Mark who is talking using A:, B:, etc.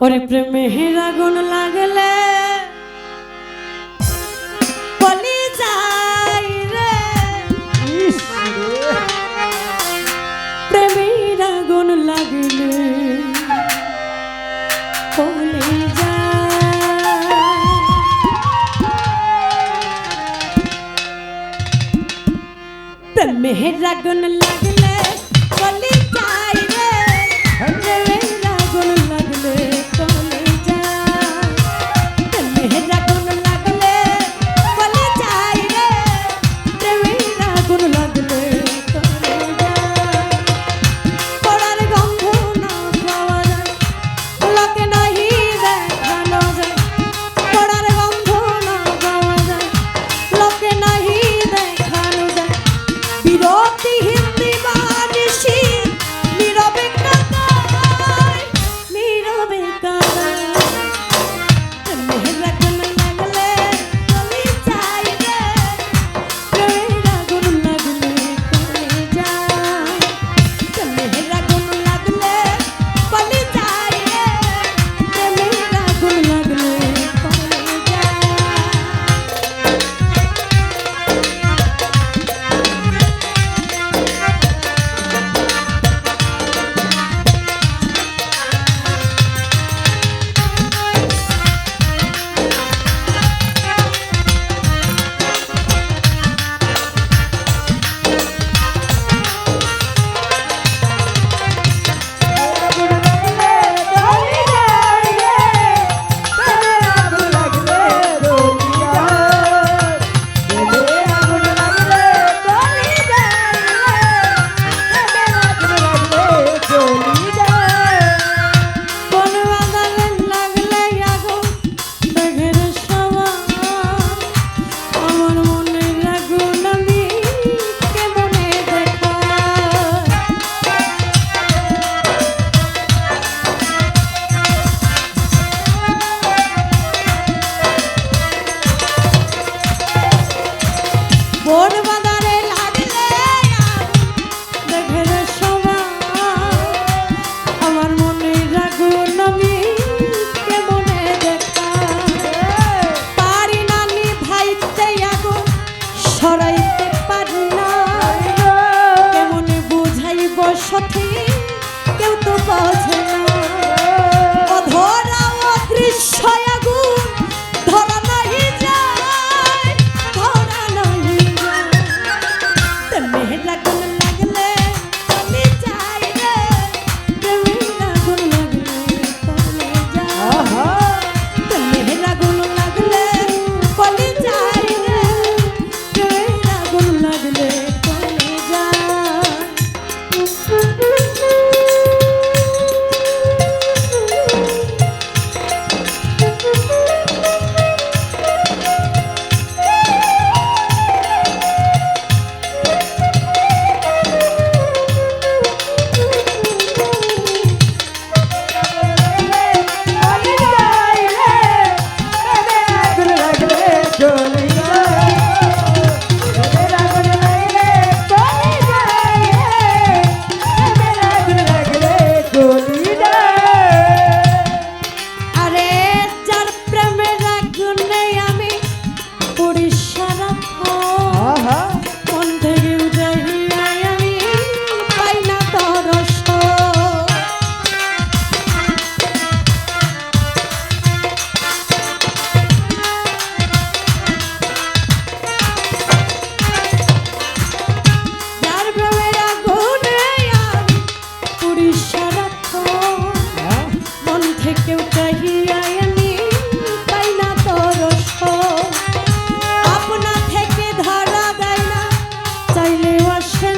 A: ওরে প্রেমে আগুন লাগলে বলি যাই রে। প্রেমে আগুন লাগলে বলি প্রেমে আগুন লাগলে olvidó মন বাঁধা তো মন থেকেও চাহিয়া আমি পাই না তোর আপনা থেকে ধরা দেয় না, চাইলেও আসেন